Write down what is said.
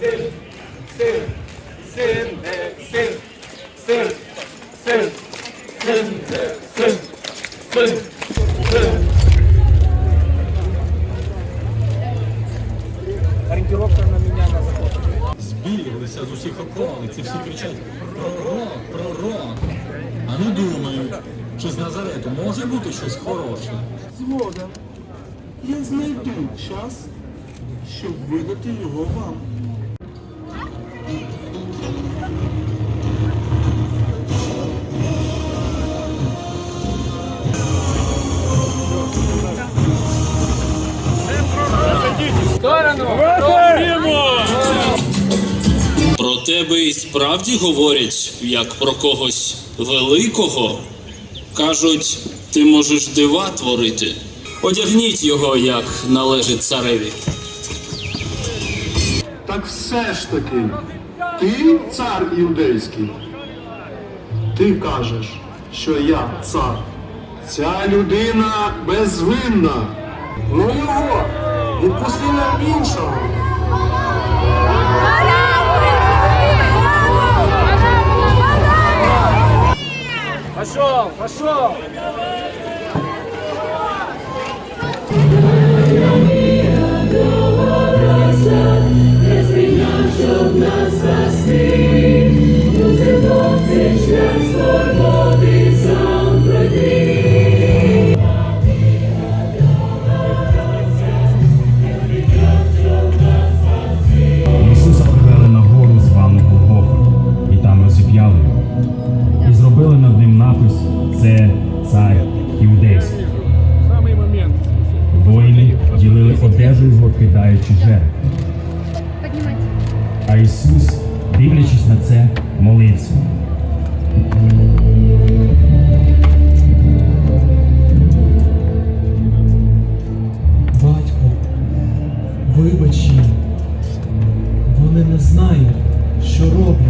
син, син, син, де син, син, син, син, де син, син, син. Орієнтировка на мене на заход. Збіглися з усіх околиць і всі кричать пророк, пророк. А не думають, чи з Назарету може бути щось хороше. Згоден. Я знайду час, щоб видати його вам. Про тебе і справді говорять, як про когось великого. Кажуть, ти можеш дива творити. Одягніть його, як належить цареві. Так все ж таки, ти цар іудейський. Ти кажеш, що я цар. Ця людина безвинна. Ну його, відпусти нам іншого. Пошел, пошел. цар іудейський. Воїни ділили одежу його, кидаючи жертви. А Ісус, дивлячись на це, молився. Батько, вибач їм, вони не знають, що роблять.